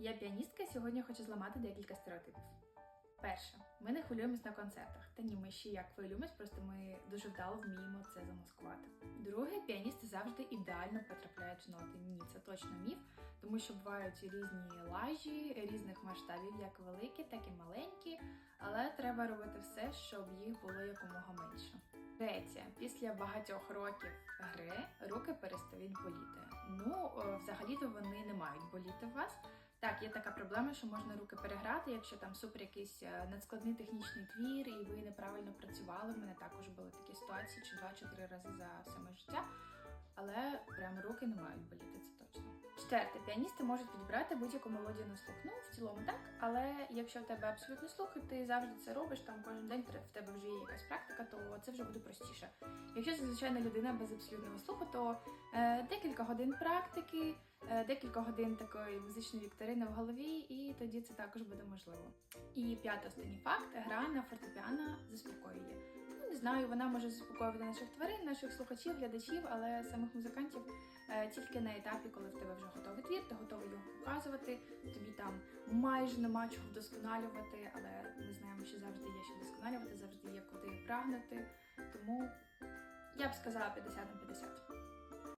Я піаністка і сьогодні хочу зламати декілька стереотипів. Перше, ми не хвилюємось на концертах. Та ні, ми ще як хвилюємось, просто ми дуже вдало вміємо це замаскувати. Друге, піаністи завжди ідеально потрапляють в ноти. Ні, це точно міф, тому що бувають різні лажі різних масштабів, як великі, так і маленькі, але треба робити все, щоб їх було якомога менше. Третє, після багатьох років гри руки перестають боліти. Ну, е, взагалі-то вони не мають боліти в вас. Так, є така проблема, що можна руки переграти, якщо там супер якийсь е, надскладний технічний твір, і ви неправильно працювали. У мене також були такі ситуації, чи два, чи три рази за все моє життя. Але прям руки не мають боліти. Четверте, піаністи можуть підібрати будь-яку мелодію на слух. Ну, в цілому так, але якщо в тебе абсолютно слух, і ти завжди це робиш, там кожен день в тебе вже є якась практика, то це вже буде простіше. Якщо це звичайна людина без абсолютного слуху, то е, декілька годин практики, е, декілька годин такої музичної вікторини в голові, і тоді це також буде можливо. І п'ятий останній факт: гра на фортепіано заспокоює. Знаю, вона може заспокоювати наших тварин, наших слухачів, глядачів, але самих музикантів е, тільки на етапі, коли в тебе вже готовий твір, ти готовий його показувати, тобі там майже нема чого вдосконалювати, але ми знаємо, що завжди є що вдосконалювати, завжди є куди прагнути. Тому я б сказала 50 на 50.